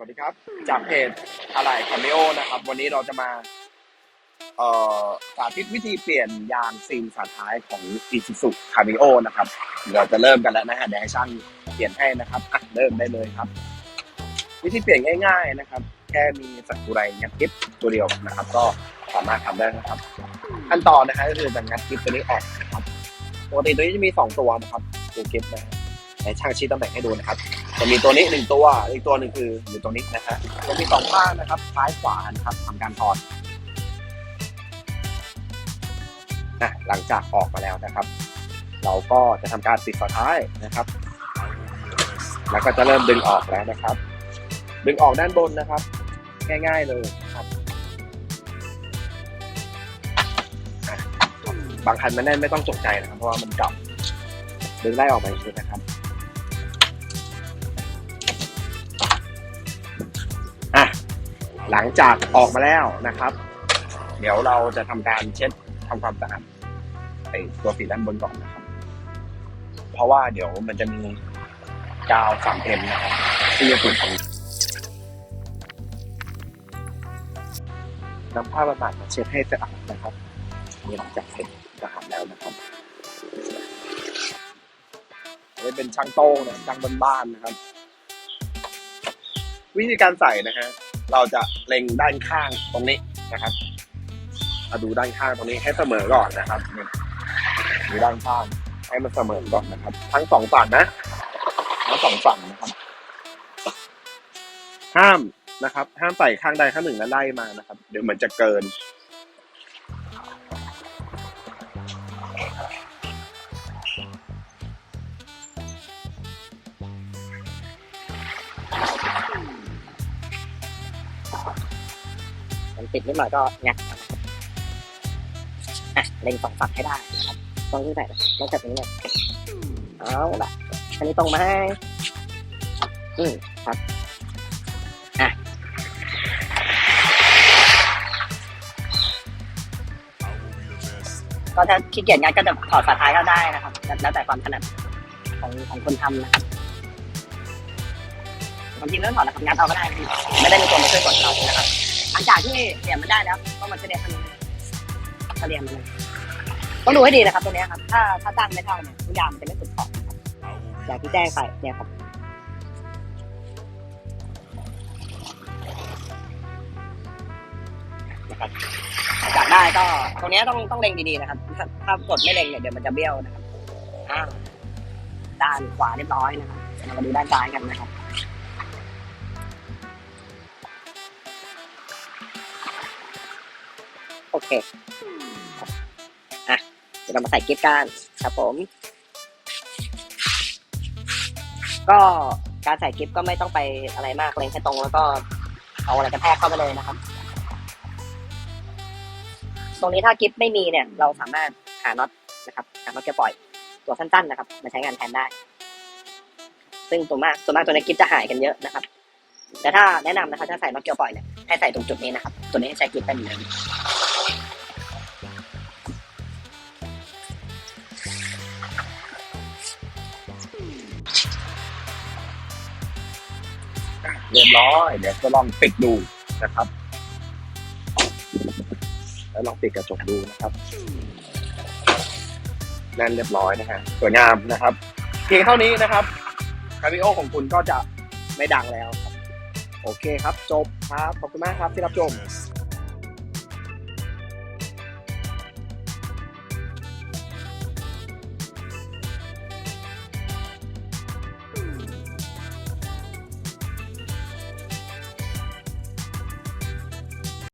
วัสดีครับ จากเพจอะไรคาเมโอนะครับ วันนี้เราจะมาเอ่อสาธิตวิธีเปลี่ยนยางซีนฝาท้ายของ Isuzu Cameo นะครับ เราจะเริ่มกันแล้วนะฮะเดี๋ยวให้ช่างเปลี่ยนให้นะครับอะเริ่มได้เลยครับ วิธีเปลี่ยนง่าย ๆนะครับ แค่มีสักกุไรงัดกิ๊บตัวเดียวนะครับ ก็สามารถทำได้นะครับ ขั้นตอนนะฮะก็คือจะงัดกิ๊บตัวนี้ออกนะครับปกติตัวนี้จะมีสองตัวนะครับตัวกิ๊บนะฮะให้ช่างชี้ตำแหน่งให้ดูนะครับ จะมีตัวนี้หนึ่งตัว อีกตัวหนึ่งคืออยู่ตรงนี้นะฮะจะมีสองข้างนะครับซ้ายขวานะครับทำการถอดนะหลังจากออกมาแล้วนะครับ เราก็จะทำการติดฝาท้ายนะครับ แล้วก็จะเริ่มดึงออกแล้วนะครับ ดึงออกด้านบนนะครับ ง่าย ๆเลยครับบางคันมันแน่นไม่ต้องจกใจนะครับ เพราะว่ามันเก่าดึงไล่ออกมาอีกนะครับ หลังจากออกมาแล้วนะครับ เดี๋ยวเราจะทำการเช็ดทำความสะอาดไอตัวสีด้านบนก่อนนะครับ เพราะว่าเดี๋ยวมันจะมีกาวสามเอ็มนะครับที่จะติดตรงนี้นำผ้าบำบัดมาเช็ดให้สะอาดนะครับนี่หลังจากเสร็จสะอาดแล้วนะครับนี่เป็นช่างโต้งนะช่างบ้านๆนะครับ วิธีการใส่นะฮะ เราจะเล็งด้านข้างตรงนี้นะครับมาดูด้านข้างตรงนี้ให้เสมอก่อนนะครับมีดูด้านข้างให้มันเสมอก่อนนะครับ ทั้งสองฝั่งนะทั้งสองฝั่งนะครับ ห้ามนะครับ ห้ามใส่ข้างใดข้างหนึ่งแล้วไล่มานะครับ เดี๋ยวมันจะเกิน มันติดนิดหน่อยก็งัดเอานะครับอะเล็งสองฝั่งให้ได้นะครับต้องขึ้นใส่ต้องจับนี้เลยเอาละอันนี้ตรงไหมอืมครับอะก็ถ้าขี้เกียจงัดก็จะถอดฝาท้ายก็ได้นะครับ แล้วแต่ความถนัดของของคนทำนะครับบางทีไม่ต้องถอดนะครับงัดเอาก็ได้ ไม่ได้มีตัวมาช่วยกดเรา จากที่เปลี่ยนมันได้แล้วก็มันจะเรียนทำยังไงก็เรียมันเลยต้องดูให้ดีนะครับตัวนี้ครับ ถ้าถ้าตั้งไม่เท่าเนี่ยทุกอย่างมันจะไม่สุดขอบอย่างที่แจ้งไปเนี่ยครับนะครับจากได้ก็ตรงนี้ต้องต้องเล็งดีๆนะครับ ถ้าถ้ากดไม่เล็งเนี่ยเดี๋ยวมันจะเบี้ยวนะครับอ่าด้านขวาเรียบร้อยนะครับเรามาดูด้านซ้ายกันนะครับ โอเคอะเดี๋ยวเรามาใส่กิฟต์กันครับผม ก็การใส่กิฟต์ก็ไม่ต้องไปอะไรมากเล็งให้ตรงแล้วก็เอาอะไรกระแทกเข้าไปเลยนะครับ ตรงนี้ถ้ากิฟต์ไม่มีเนี่ย เราสามารถหาน็อตนะครับหาน็อตแกปล่อยตัวสั้นๆนะครับมาใช้งานแทนได้ ซึ่งตัวมากตัวนมากตัวในกิฟต์จะหายกันเยอะนะครับแต่ถ้าแนะนำนะครับถ้าใส่น็อตเกียวปล่อยเนี่ยให้ใส่ตรงจุดนี้นะครับ ตัวนี้ใช้กิฟต์เป็นเหมือนเดิม เรียบร้อย เดี๋ยวจะลองปิดดูนะครับ แล้วลองปิดกระจกดูนะครับแน่นเรียบร้อยนะฮะสวยงามนะครับเพียงเท่านี้นะครับคาริโอของคุณก็จะไม่ดังแล้ว โอเคครับ จบครับ ขอบคุณมากครับที่รับชม